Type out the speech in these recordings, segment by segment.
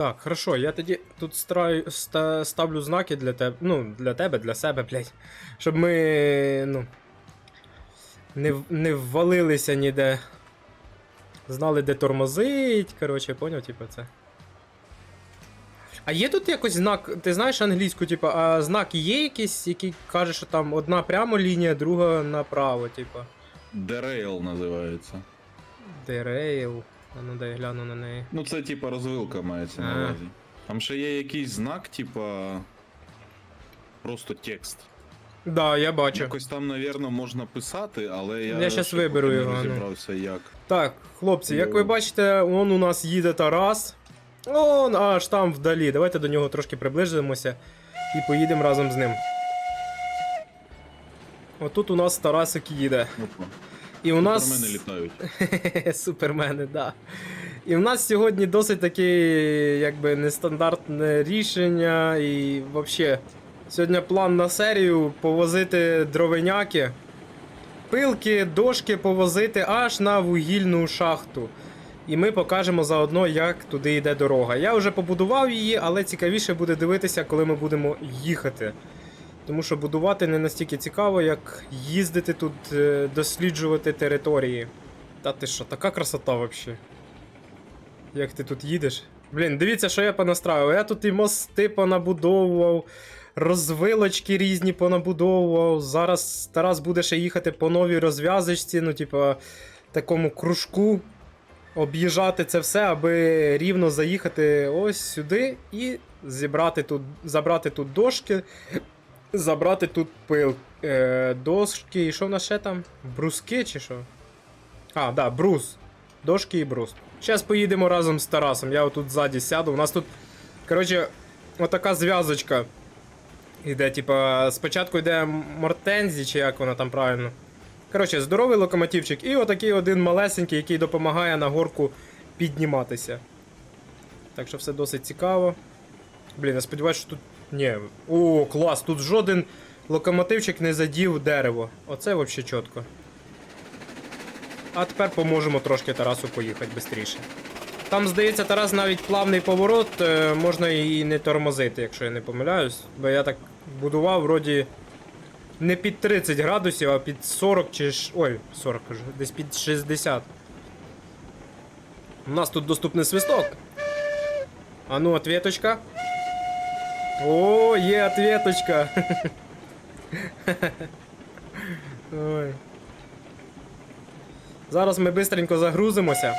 Так, хорошо, я тоді тут страю, ста, ставлю знаки для тебе. Ну, для тебе, для себе, блядь. Щоб ми. ну. Не, не ввалилися ніде. Знали, де тормозить. Коротше, поняв, типу, це. А є тут якось знак, ти знаєш англійську, типу, а знак є якийсь, який каже, що там одна прямо лінія, друга направо, типу. Дерейл називається. Дерейл. А ну дай гляну на неї. Ну, це типа розвилка мається А. на увазі. Там ще є якийсь знак, типа. Просто текст. Да, я бачу. Якось там, навірно, можна писати, але я. Я щас ще виберу поки його, Не ну. розібрався як. Так, хлопці, як ви Йоу. бачите, он у нас їде Тарас. Он аж там вдалі. Давайте до нього трошки приближимося і поїдемо разом з ним. Отут у нас Тарасик їде. Опа. І у нас. мене літають. Супермени, да. І в нас сьогодні досить таке, якби нестандартне рішення. І взагалі, сьогодні план на серію повозити дровеняки, пилки, дошки повозити аж на вугільну шахту. І ми покажемо заодно, як туди йде дорога. Я вже побудував її, але цікавіше буде дивитися, коли ми будемо їхати. Тому що будувати не настільки цікаво, як їздити тут, е, досліджувати території. Та ти що, така красота взагалі. Як ти тут їдеш? Блін, дивіться, що я понастраював. Я тут і мости понабудовував, розвилочки різні понабудовував. Зараз Тарас буде ще їхати по новій розв'язочці, ну, типа, такому кружку. Об'їжджати це все, аби рівно заїхати ось сюди і зібрати тут, забрати тут дошки, забрати тут пил. Е, дошки, і що в нас ще там? Бруски чи що? А, да, брус. Дошки і брус. Зараз поїдемо разом з Тарасом. Я отут ззаді сяду. У нас тут, коротше, отака зв'язочка. Іде, типа, спочатку йде Мортензі, чи як вона там правильно. Коротше, здоровий локомотивчик, і отакий один малесенький, який допомагає на горку підніматися. Так що все досить цікаво. Блін, я сподіваюся, що тут. Ні. О, клас, тут жоден локомотивчик не задів дерево. Оце взагалі чітко. А тепер поможемо трошки Тарасу поїхати швидше. Там, здається, Тарас навіть плавний поворот, е, можна і не тормозити, якщо я не помиляюсь. Бо я так будував, вроді. Не під 30 градусів, а під 40 чи. Ой, 40 кажу, десь під 60. У нас тут доступний свисток. А ну, ответочка. О, є ответочка. Ой. Зараз ми бистренько загрузимося.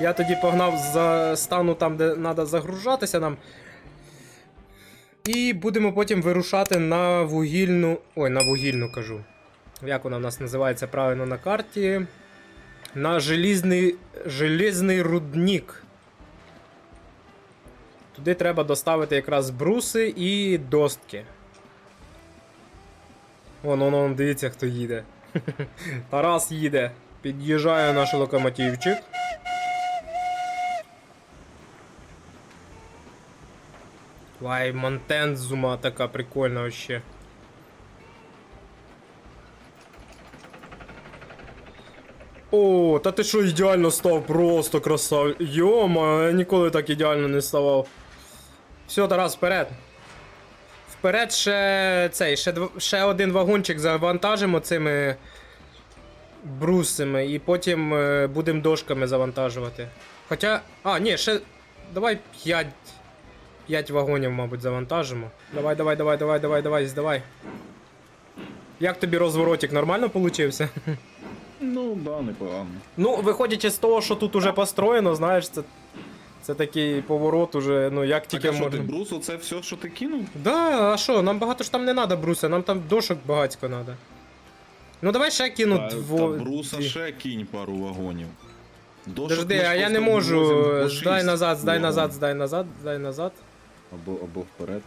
Я тоді погнав за стану там, де треба загружатися нам. І будемо потім вирушати на вугільну. Ой, на вугільну кажу. Як вона в нас називається правильно на карті? На желізний, желізний рудник. Туди треба доставити якраз бруси і достки. Вон, вон, вон, дивіться, хто їде. Тарас їде. Під'їжджає наш локомотивчик. Вай, Монтензума така прикольна вообще. О, та ти що ідеально став, просто красав. Йома, я ніколи так ідеально не ставав. Все, Тарас, вперед. Вперед ще цей, ще, ще один вагончик завантажимо цими брусами і потім е, будемо дошками завантажувати. Хоча. А, ні, ще. Давай 5. 5 вагонів, мабуть, завантажимо. Давай, давай, давай, давай, давай, давай, здавай. Як тобі розворотик нормально получився? Ну, да, непогано. Ну, виходячи з того, що тут уже построєно, знаєш, це, це такий поворот уже, ну як Так, тільки а що ти можна. брус, оце все, що ти кинув? Да, а що, нам багато ж там не треба бруса, нам там дошок багатько треба. Ну давай ще кину та, дво... та бруса дві. ще кинь пару вагонів. Дошок ми ж а я не просто можу. возимо по Здай шість назад, здай вагонів. назад, здай назад, здай назад. Або, або вперед.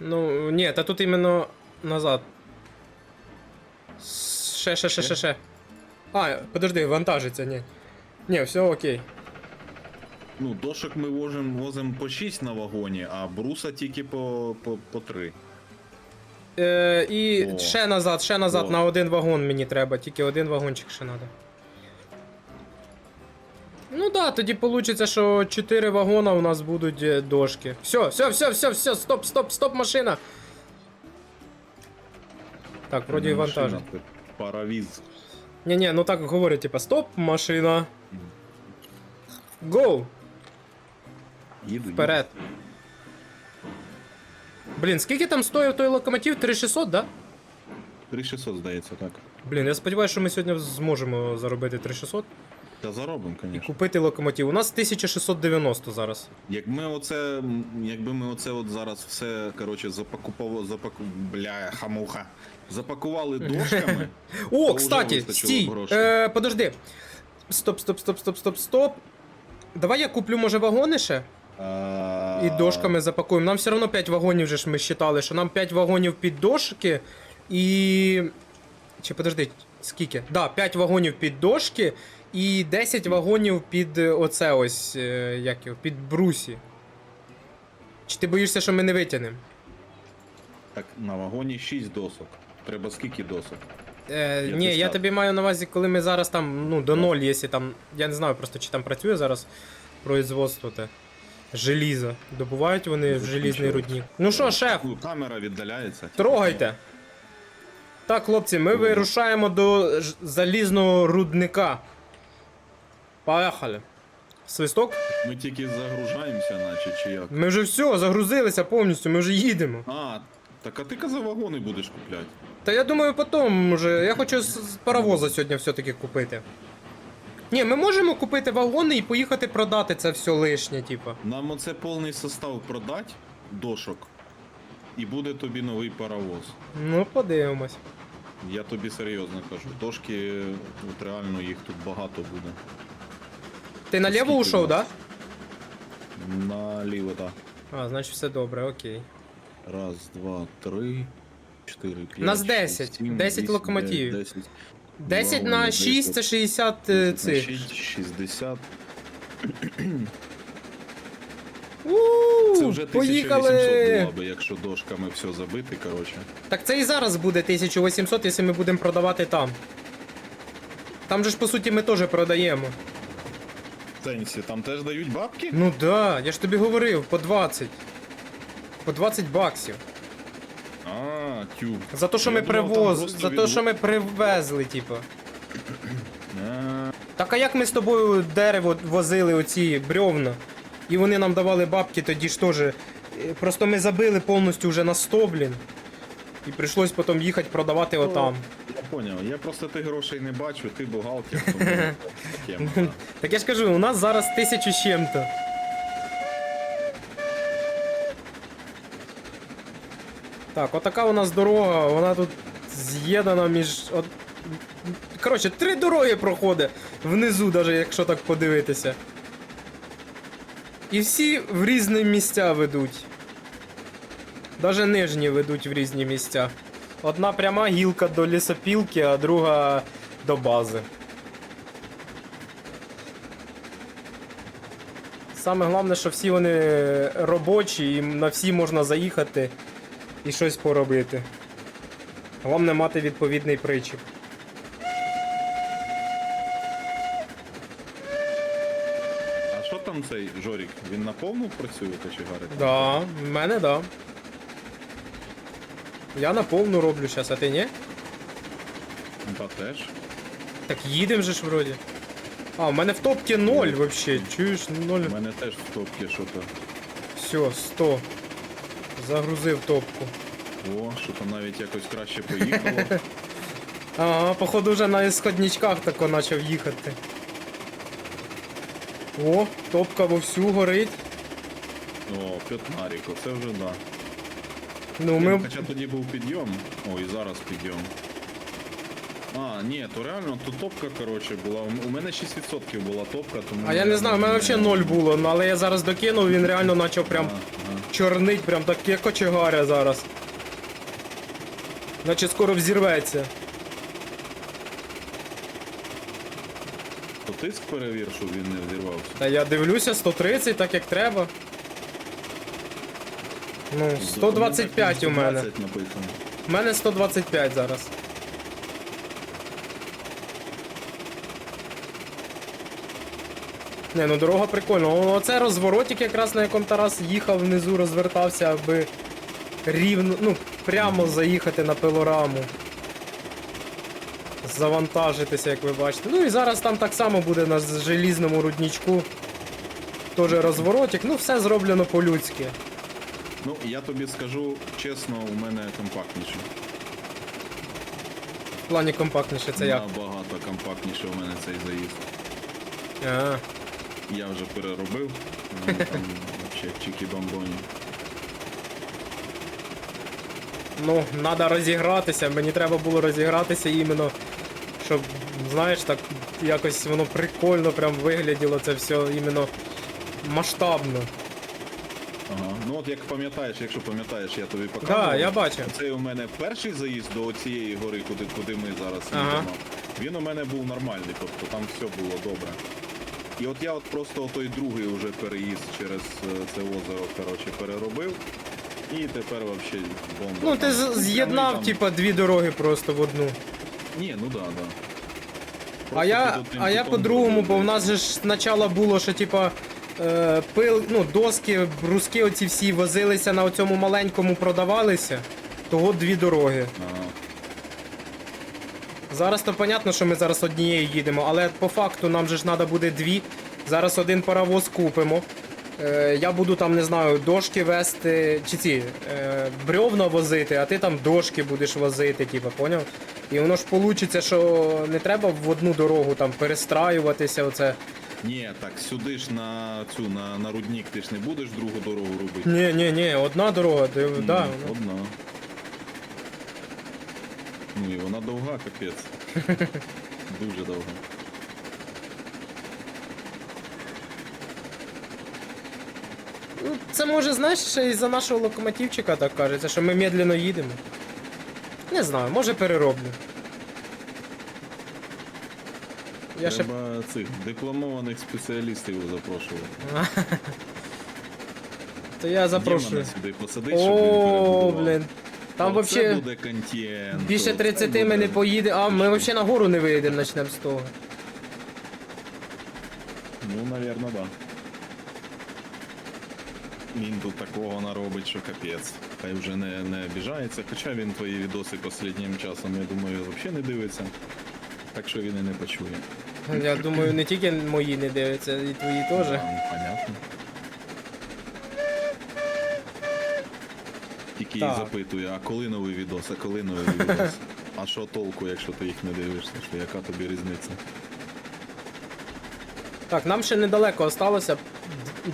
Ну, ні, та тут іменно назад. Ще, ще, ще, ще, ще. А, подожди, вантажиться, ні. Ні, все окей. Ну, дошок ми возимо, возимо по 6 на вагоні, а бруса тільки по, по, по 3. Е, і О. ще назад, ще назад О. на один вагон мені треба, тільки один вагончик ще треба. Ну да, тоді вийде, що 4 вагона у нас будуть е, дошки. Все, все, все, все, все, стоп, стоп, стоп, машина. Так, вроді вантажить. Паравіз. Ні-ні, ну так говорять, типа, стоп, машина. Гоу! Їду. Вперед. Блін, скільки там стоїв той локомотив? 3600, да? 3600, здається, так. Блін, я сподіваюся, що ми сьогодні зможемо заробити 3600 Та заробимо, і звісно. купити локомотив. У нас 1690 зараз. Як ми оце, якби ми оце от зараз все, коротше, запакували, запаку... бля, хамуха. Запакували дошками. О, вже кстати, вистачило стій. грошей. Е, подожди. Стоп, стоп, стоп, стоп, стоп, стоп. Давай я куплю, може, вагони ще і дошками запакуємо. Нам все одно 5 вагонів вже ж ми считали, що нам 5 вагонів під дошки і. Чи подожди, скільки? Да, 5 вагонів під дошки і 10 вагонів під е, оце ось. е, Як його, під брусі. Чи ти боїшся, що ми не витягнемо? Так, на вагоні 6 досок. Треба скільки досок? Е, Я ні, я тобі маю на увазі, коли ми зараз там, ну, до ноль, якщо там. Я не знаю просто, чи там працює зараз производство те. Желізо. Добувають вони в желізний рудник. Ну що, шеф, Ну, Камера віддаляється. трогайте. Так, хлопці, ми вирушаємо до залізного рудника. Поїхали. Свисток? Ми тільки загружаємося, наче чи як. Ми вже все, загрузилися повністю, ми вже їдемо. А, так а ти казав вагони будеш купляти. Та я думаю, потім вже. Я хочу з з паровоза сьогодні все-таки купити. Ні, ми можемо купити вагони і поїхати продати це все лишнє, типа. Нам оце повний состав продать дошок, і буде тобі новий паровоз. Ну, подивимось. Я тобі серйозно кажу. Дошки, от реально їх тут багато буде. Ти наліво Скільки ушов, у да? нас? Наліво, так. А, значить все добре, окей. Раз, два, три, чотири, п'ять. Нас шість, 10, сім, 10 вісім, локомотивів. Десять. 10 Два, на вони 6 це 60 е, цих. Шість, 60. Ууу, Це вже 1800 поїхали! була би, якщо дошками все забити, коротше. Так це і зараз буде 1800, якщо ми будемо продавати там. Там же ж по суті ми теж продаємо. Сенсі, там теж дають бабки? Ну да, я ж тобі говорив, по 20. По 20 баксів. А, тю. За те, що ми привоз... За те, що ми привезли, типу. Так а як ми з тобою дерево возили оці бревна? І вони нам давали бабки, тоді ж теж. е, Просто ми забили повністю вже на 100, блін. І прийшлось потім їхати продавати отам. Я поняв, я просто тих грошей не бачу, ти бухгалтер, тому таке. можна. Так я ж кажу, у нас зараз тисячу з чим-то. Так, отака у нас дорога, вона тут з'єднана між. От... Коротше, три дороги проходить внизу, навіть якщо так подивитися. І всі в різні місця ведуть. Даже нижні ведуть в різні місця. Одна пряма гілка до лісопілки, а друга до бази. Саме головне, що всі вони робочі, і на всі можна заїхати і щось поробити. Головне мати відповідний причіп. А що там цей Жорік? Він на повну працює та чи гарить? Да, в мене да. Я на повну роблю зараз, а ти ні? Та теж. Так їдем же ж вроді. А, у мене в топці 0 вообще. Чуєш, 0. У мене теж в топці що то. Все, 100. Загрузив топку. О, що там навіть якось краще поїхало. Ага, походу вже на ісходничках тако почав їхати. О, топка вовсю горить. О, п'ятнаріко, це вже да. Ну, Ми... ми. Хоча тоді був підйом. О, і зараз підйом. А, ні, то реально тут топка, коротше, була. У мене 6% була топка, тому. А я не знаю, у мене взагалі 0 було, ну, але я зараз докинув, він реально почав прям ага. Чорнить, прям таке кочегаря зараз. Значить скоро взірветься. То тиск перевір, щоб він не взірвався. Та я дивлюся 130, так як треба. Ну, 125 у мене. 120 написано. У мене 125 зараз. Не, ну дорога прикольна. Оце розворотик якраз на якому Тарас їхав внизу, розвертався, аби рівно, ну, прямо заїхати на пилораму. Завантажитися, як ви бачите. Ну і зараз там так само буде на желізному руднічку. Теж розворотик. Ну, все зроблено по-людськи. Ну, я тобі скажу чесно, у мене компактніше. В плані компактніше це як. Набагато компактніше у мене цей заїзд. А, Я вже переробив. ну, Там вообще чики-бомбоні. ну, треба розігратися. Мені треба було розігратися іменно, щоб, знаєш, так якось воно прикольно прям вигляділо це все іменно масштабно. Ага. Ну от як пам'ятаєш, якщо пам'ятаєш, я тобі Так, показував. да, я бачив. Це у мене перший заїзд до цієї гори, куди, куди ми зараз Ага. їдемо. Він у мене був нормальний, тобто там все було добре. І от я от просто той другий уже переїзд через е, це озеро, коротше, переробив. І тепер вообще бомба. Ну, ти з'єднав, там- типа, дві дороги просто в одну. Ні, ну да, да. А я, а я по-другому, бо в нас же ж спочатку було, що типа е, пил, ну, доски, бруски оці всі возилися на цьому маленькому продавалися. Того дві дороги. Ага. Зараз то понятно, що ми зараз однією їдемо, але по факту нам же ж треба буде дві. Зараз один паровоз купимо. Е, я буду там, не знаю, дошки вести, чи ці е, бревна возити, а ти там дошки будеш возити, типа, поняв? І воно ж вийде, що не треба в одну дорогу там перестраюватися. Оце. Ні, так сюди ж на цю на, на рудник ти ж не будеш другу дорогу робити. Ні, ні, ні, одна дорога, ти, да, ну. Одна. Ну і вона довга, капець. Дуже довга. Ну, Це може, знаєш, ще із-за нашого локомотивчика так кажеться, що ми медленно їдемо. Не знаю, може перероблю. Я ще Треба цих дипломованих спеціалістів запрошувати. То я запрошую. Сюди посадить, щоб він О, перебудував. блін. Там буде контент. більше оце 30 буде. ми не поїдемо. А, ми взагалі на гору не виїдемо, почнемо з того. Ну, навірно, да. Він тут такого наробить, що капець. Хай вже не, не обіжається, хоча він твої відоси останнім часом, я думаю, взагалі не дивиться. Так що він і не почує. Я думаю, не тільки мої не дивляться, і твої теж. Да, ну, понятно. Тільки Так. запитує, а коли новий відос, а коли новий відос? А що толку, якщо ти їх не дивишся, що яка тобі різниця? Так, нам ще недалеко осталося.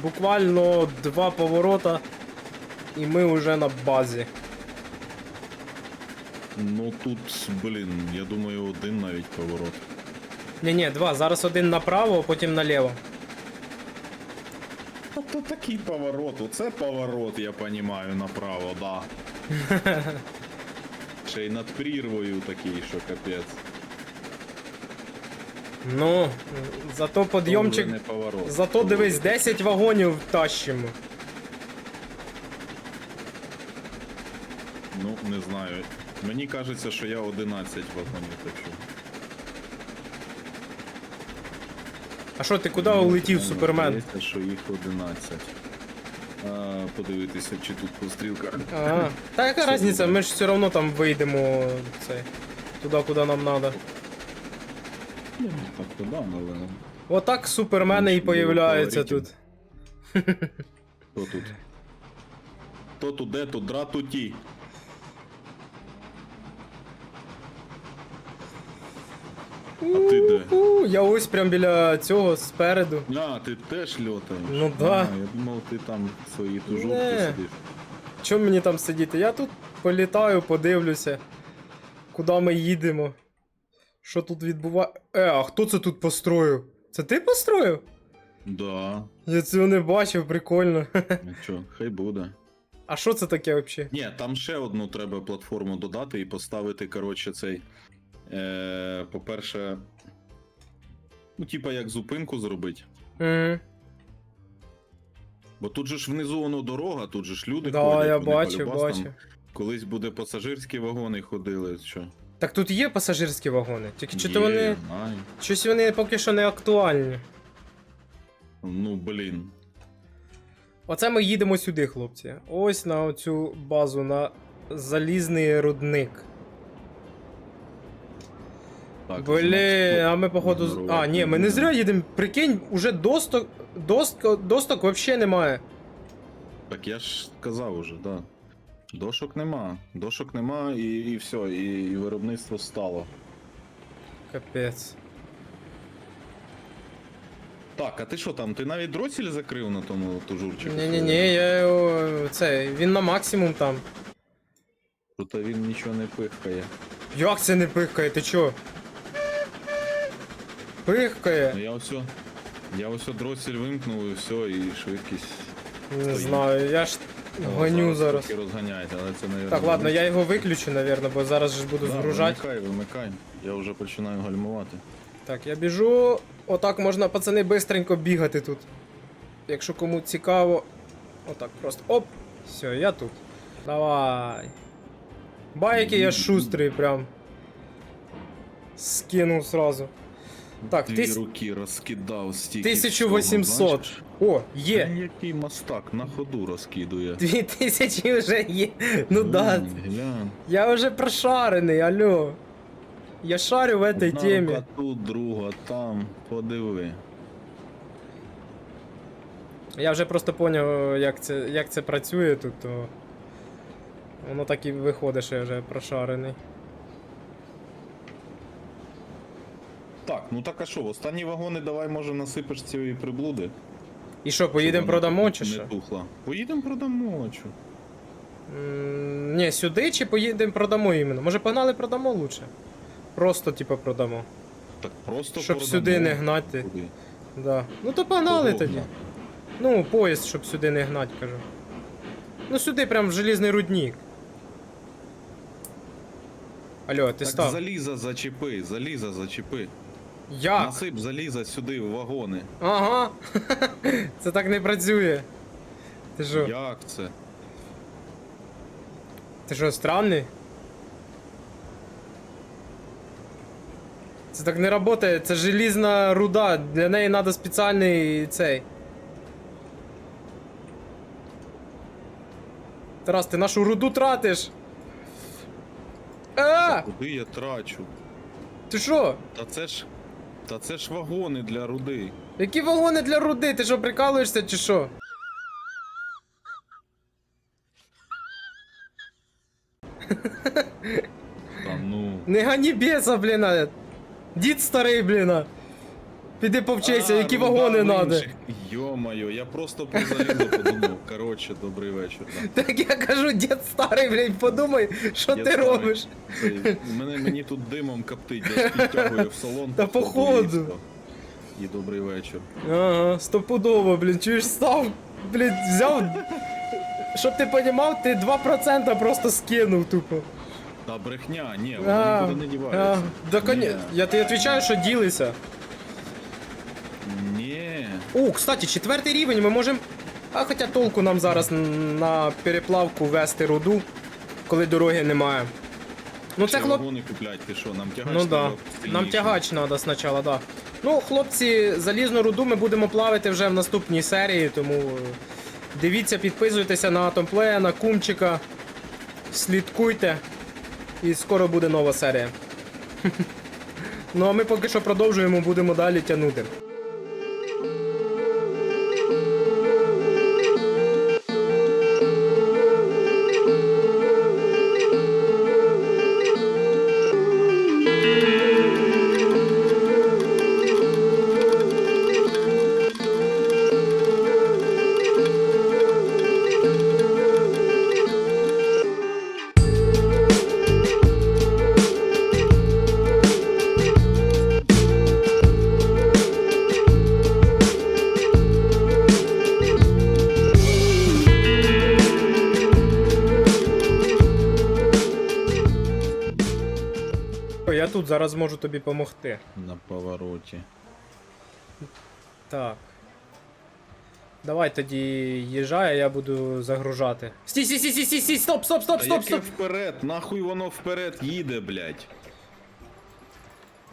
Буквально два поворота. І ми вже на базі. Ну тут, блін, я думаю, один навіть поворот. Ні, ні, два. Зараз один направо, а потім наліво. Тобто такий поворот, оце поворот, я понімаю, направо, да. Ще й над прірвою такий, що капець. Ну, зато подйомчик. Не поворот. Зато дивись, 10 вагонів тащимо. Ну, не знаю. Мені кажеться, що я 11 вагонів тащу. А що, ти куди Мені улетів, Супермен? здається, що їх 11. А, подивитися, чи тут пострілка. А, та яка різниця, ми ж все одно там вийдемо це, туди, куди нам треба. Ну, так то але Отак супермени і появляються тут. хто тут? Хто тут, де тут, дратуті? А ти де? У, я ось прям біля цього спереду. А, ти теж льотаєш? Ну да. А, я думав, ти там в своїй тужурці Не. сидиш. Чому мені там сидіти? Я тут політаю, подивлюся, куди ми їдемо. Що тут відбувається. Е, а хто це тут построїв? Це ти построїв? Да. Я цього не бачив, прикольно. Ну чо, хай буде. А що це таке взагалі? Ні, там ще одну треба платформу додати і поставити, коротше, цей. Е, по-перше. Ну, типа як зупинку зробити. Угу. Бо тут же ж внизу воно дорога, тут же ж люди Да, ходять. я вони бачу, полюбас там бачу. Колись буде пасажирські вагони ходили, що. Так тут є пасажирські вагони, тільки чи Є, то вони. знаю. Щось вони поки що не актуальні. Ну блін. Оце ми їдемо сюди, хлопці. Ось на оцю базу, на залізний рудник. Так, Блін, а ми походу. з- А, ні, ми не зря їдемо. Прикинь, уже досток. Досток, досток взагалі немає. Так я ж казав уже, да. Дошок нема. Дошок нема і, і все, і, і виробництво стало. Капець. Так, а ти що там? Ти навіть дросель закрив на тому тужурчику? Ні-ні-ні, я його. Це, він на максимум там. Проте він нічого не пихкає. Як це не пихкає, ти чо? Пихкає. Ну я ось. Я ось дросель вимкнув і все, і швидкість. Не знаю, я ж гоню зараз. трохи але це, наверное, Так, ладно, я його виключу, напевно, бо зараз же ж буду да, згружати. Вимикай, вимикай. Я вже починаю гальмувати. Так, я біжу. Отак можна, пацани, бистренько бігати тут. Якщо кому цікаво. Отак просто. Оп! Все, я тут. Давай. Байки я шустрий прям. Скинув сразу. Так, Дві тис... руки розкидав стільки. 1800. всього, бачиш? О, Він є. Який мастак на ходу розкидує. 2000 вже є. Ну да. М, Глянь. Я вже прошарений, алло. Я шарю в этой Одна темі. рука тут, друга там. Подиви. Я вже просто поняв, як це, як це працює тут, то. Воно так і виходить, що я вже прошарений. Так, ну так а що, в останні вагони давай може насипеш цієї приблуди. І що, поїдемо Щоб вона продамо чи не що? тухла. Поїдемо продамо, чо. М, Ні, сюди чи поїдемо продамо іменно? Може погнали продамо лучше? Просто, типу, продамо. Так просто Щоб продамо. сюди не гнати. Куди? Да. Ну то погнали Кого тоді. гнати? Ну, поїзд, щоб сюди не гнать, кажу. Ну сюди прям в желізний рудник. Алло, ти Так став. заліза зачепи, заліза зачепи. Як? Насип заліза сюди в вагони. Ага. Це так не працює. Ти що? Як це? Ти що, странний? Це так не працює, це желізна руда, для неї треба спеціальний цей. Тарас, ти нашу руду тратиш. А! Куди я трачу? Ти що? Та це ж. Та це ж вагони для руди. Які вагони для руди? Ти що, прикалуєшся чи що? Та ну. Не гані беса, блін. Дід старий, блін. Піди повчися, які вагони надо. Йо-моє, я просто про залізо подумав. Коротше, добрий вечір. да. Так я кажу, дід старий, блядь, подумай, що Дід ти старий. робиш. Це- Мене, мені тут димом коптить, я підтягую в салон. Та походу. їсти. І добрий вечір. Ага, стопудово, блін, чуєш, став, блін, взяв. Щоб ти понімав, ти 2% просто скинув тупо. Та брехня, ні, А, нікуди не а, діваються. да, коні... Я тобі відповідаю, що ділися. О, кстати, четвертий рівень ми можемо. А хоча толку нам зараз на переплавку вести руду, коли дороги немає. Ну це хлоп. куплять, ти що, нам тягач Ну да. Нам тягач треба спочатку, да. Ну, хлопці, залізну руду ми будемо плавити вже в наступній серії, тому е, дивіться, підписуйтеся на Атомплея, на Кумчика. Слідкуйте. І скоро буде нова серія. ну а ми поки що продовжуємо, будемо далі тягнути. Зараз можу тобі допомогти. На повороті. Так. Давай тоді їжай, а я буду загружати. Стій, стій, стій, стій, стій, стоп, стоп, стоп, стоп, стоп! вперед, нахуй воно вперед їде, блядь.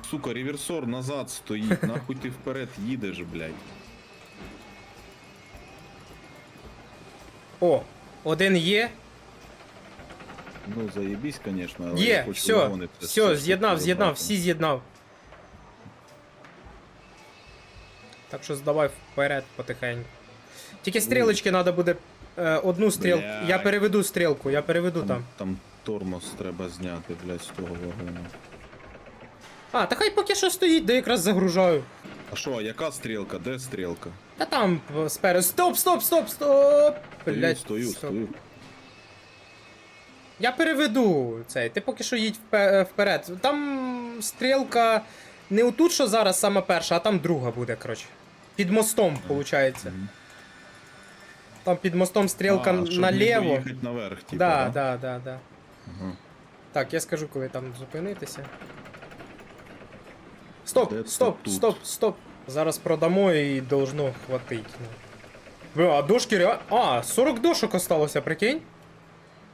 Сука, реверсор назад стоїть, нахуй ти вперед їдеш, блядь. О, один є. Ну, заєбісь, звісно, але я Є, хочу все, вагони все, все з'єднав, з'єднав, всі з'єднав. Так що здавай вперед потихеньку. Тільки стрілочки треба буде е, одну стрілку. Я Блядь. переведу стрілку, я переведу Там, там. там тормоз треба зняти, блядь, з того вагону. А, та хай поки що стоїть, де якраз загружаю. А що, яка стрілка? Де стрілка? Та там е, спереду. Стоп, стоп, стоп, стоп! Стою, Блядь, стою, стоп. стою. Я переведу цей. Ти поки що їдь вперед. Там стрілка не отут, що зараз саме перша, а там друга буде, коротше. Під мостом, виходить. Там під мостом стрілка А, щоб наліво. їхати наверх, типу, да, да, да, да. Так, я скажу, коли там зупинитися. Стоп, Де стоп, тут? стоп, стоп. Зараз продамо і должно хватить. Ну. А дошки реально. А, 40 дошок осталося, прикинь?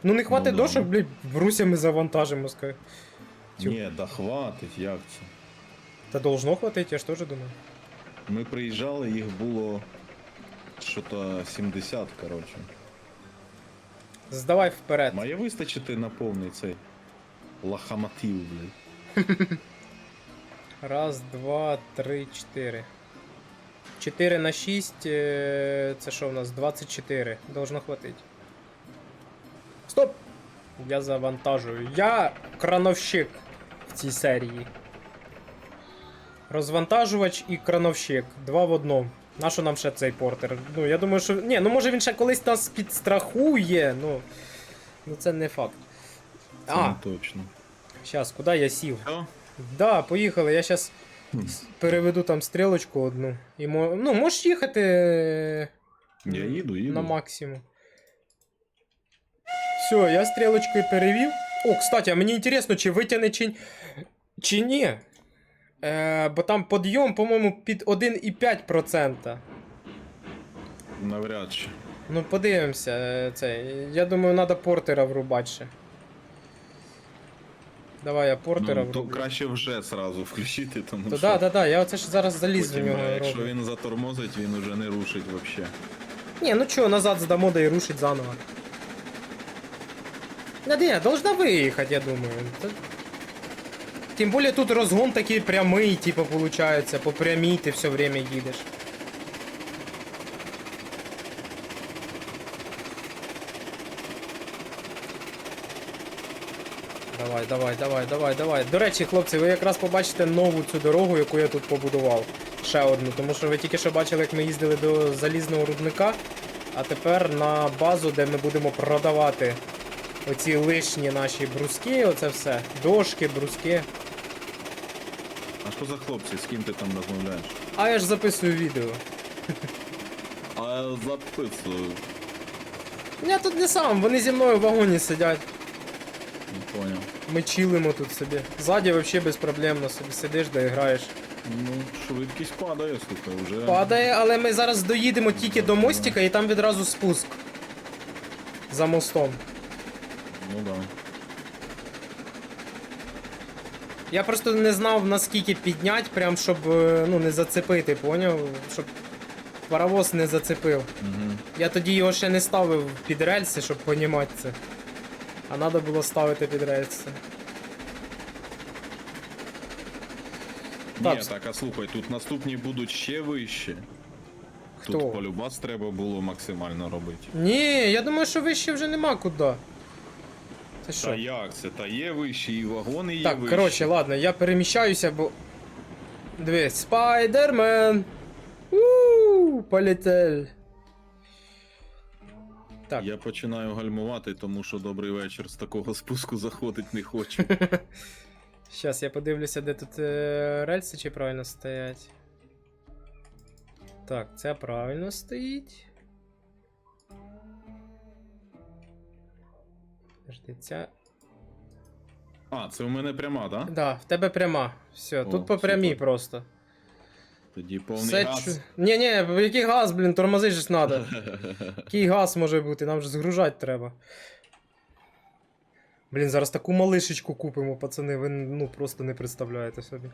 Ну не хватить Ну да. дошок, блядь, брусями завантажимо. Тю. Ні, да хватить, як це? Та должно хватить, я ж теж думаю. Ми приїжджали, їх було що-то 70, коротше. Здавай вперед. Має вистачити на повний цей лохомотив, блядь. Раз, два, три, чотири. 4 на 6, це що у нас? 24. Должно хватить. Стоп! Я завантажую. Я крановщик в цій серії. Розвантажувач і крановщик. Два в одному. Нащо нам ще цей портер? Ну, я думаю, що. Ні, ну може він ще колись нас підстрахує, ну. Ну це не факт. Це А, не точно. зараз, куди я сів? Все? Да, поїхали. Я Хм. переведу там стрілочку одну. І мо... Ну, можеш їхати е, Я їду, їду. на максимум. Все, я стрілочкою перевів. О, кстати, а мені інтересно, чи витягне чи, чи ні. Е, бо там підйом, по-моєму, під 1,5%. Навряд чи. Ну, подивимося. е, Це. Я думаю, треба портера врубати ще. Давай я портера Ну, то врублю. краще вже сразу включити, тому То що да, да, да, я оце ж зараз заліз в потім, нього. е, якщо роблю. він затормозить, він уже не рушить вообще. Не, ну чё, назад здамо, да и рушить заново. Да не, должна выехать, я думаю. Та- Тем более тут разгон такой прямый, типа, получается, по прямой ты все время едешь. Давай, давай, давай, давай, давай. До речі, хлопці, ви якраз побачите нову цю дорогу, яку я тут побудував. Ще одну, тому що ви тільки що бачили, як ми їздили до залізного рудника, а тепер на базу, де ми будемо продавати оці лишні наші бруски, оце все. Дошки, бруски. А що за хлопці, з ким ти там розмовляєш? А я ж записую відео. А записую. Я тут не сам, вони зі мною в вагоні сидять. Не понял. Ми чилимо тут собі. Ззаді взагалі безпроблемно собі сидиш да граєш. Ну, швидкість падає, слухай, вже. Падає, але ми зараз доїдемо тільки до мостика і там відразу спуск. За мостом. Ну да. Я просто не знав наскільки піднять, прям щоб е, ну, не зацепити, поняв? Щоб паровоз не зацепив. Угу. Я тоді його ще не ставив під рельси, щоб понімати це. А треба було ставити під рельси. Ні, Так. так, а слухай, тут наступні будуть ще вищі. Хто? Тут полюбас треба було максимально робити. Ні, я думаю, що вище вже нема куди. Ти що? Та як це? Та є вищі, і вагони є Так, вищі. коротше, ладно, я переміщаюся, бо. Дивись, Спайдермен! Ууу, полетель. Так. Я починаю гальмувати, тому що добрий вечір з такого спуску заходить не хочу. Щас я подивлюся, де тут е, рельси чи правильно стоять. Так, це правильно стоїть. Подожди, ця. А, це у мене пряма, так? Да? Да, в тебе пряма. Все, О, тут по прямій супер. просто. Тоді повний Все газ. чу... Ні, ні, який газ, блін, тормозити ж треба. Який газ може бути, нам же згружати треба. Блін, зараз таку малишечку купимо, пацани, ви ну просто не представляєте собі.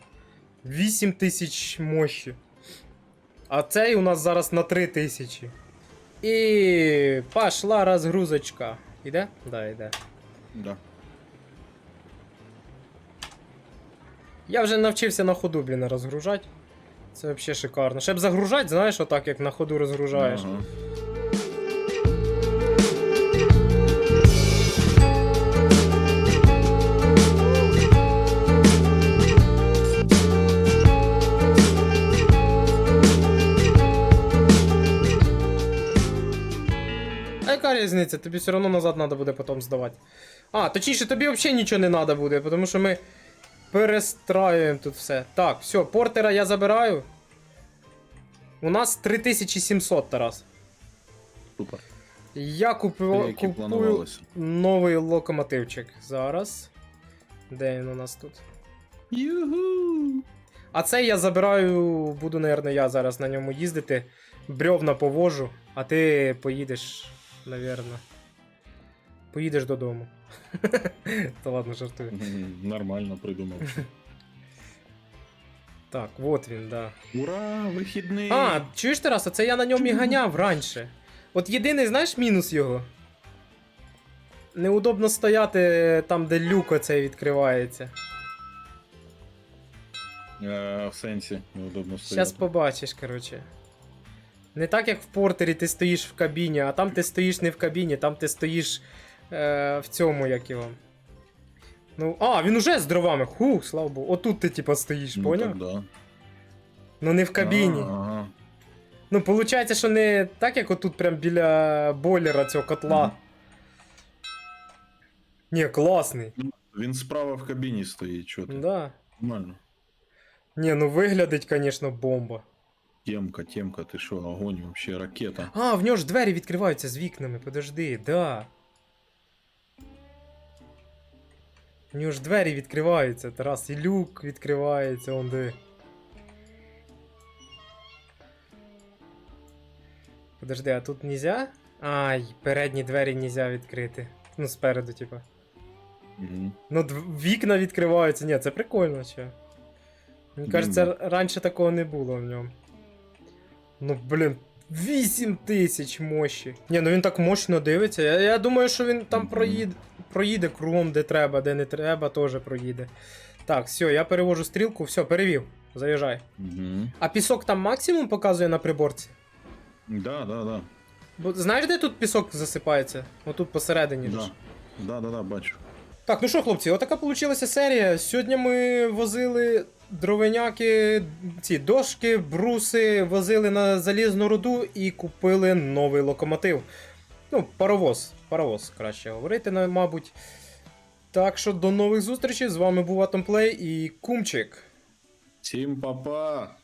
8 тисяч мощі. А цей у нас зараз на 3 тисячі. І пошла розгрузочка. Іде? Да, іде. Да. Я вже навчився на ходу, блін, розгружати. Це взагалі шикарно. Щоб загружати, знаєш, отак, як на ходу розгружаєш. Ага. Різниця? Тобі все одно назад треба буде потім здавати. А, точніше, тобі взагалі нічого не треба буде, тому що ми перестраюємо тут все. Так, все, портера я забираю. У нас 3700, Тарас. Супер. Я купив, купую новий локомотивчик. Зараз. Де він у нас тут? Югу. А цей я забираю, буду, напевно, я зараз на ньому їздити. Брьовна повожу, а ти поїдеш, напевно. Поїдеш додому. Та ладно, жартую. Нормально придумав. Так, от він, да. Ура, вихідний! А, чуєш Тарас, це я на ньому і ганяв раніше. От єдиний, знаєш, мінус його. Неудобно стояти там, де люк оцей відкривається. Е, в сенсі, неудобно стояти. побачиш, коротше. Не так, як в портері ти стоїш в кабіні, а там ти стоїш не в кабіні, там ти стоїш е, в цьому, як його. Ну, а, він уже з дровами. Хух, слава Богу. Отут ти, типа, стоїш, Ну, поняв? да. Ну не в кабіні. Ага. Ну, виходить, що не так, як отут прям біля бойлера цього котла. Мгм. Ні, класний. Він справа в кабіні стоїть, що ти? Да. Нормально. Ні, ну виглядить, звісно, бомба. Темка, темка, ти що, огонь, вообще ракета. А, в нього ж двері відкриваються з вікнами, подожди, да. У нього ж двері відкриваються, Тарас, і люк відкривається, он де. Подожди, а тут нельзя? Ай, передні двері нельзя відкрити. Ну, спереду, типа. Угу. Ну, вікна відкриваються. Ні, це прикольно, ще. Мені кажеться, раніше такого не було в ньому. Ну, блін, 8 тисяч мощі. Ні, ну він так мощно дивиться. Я, я думаю, що він там проїде, проїде кругом, де треба, де не треба, теж проїде. Так, все, я перевожу стрілку, все, перевів. Заїжджай. Угу. А пісок там максимум показує на приборці? Да, да, да. Бо знаєш, де тут пісок засипається? Отут посередині. Да. ж. Да, да, да, бачу. Так, ну що, хлопці, отака вийшла серія. Сьогодні ми возили дровеняки, ці дошки, бруси, возили на залізну руду і купили новий локомотив. Ну, паровоз, паровоз, краще говорити, мабуть. Так що до нових зустрічей. З вами був Атомплей і Кумчик. Всім па-па!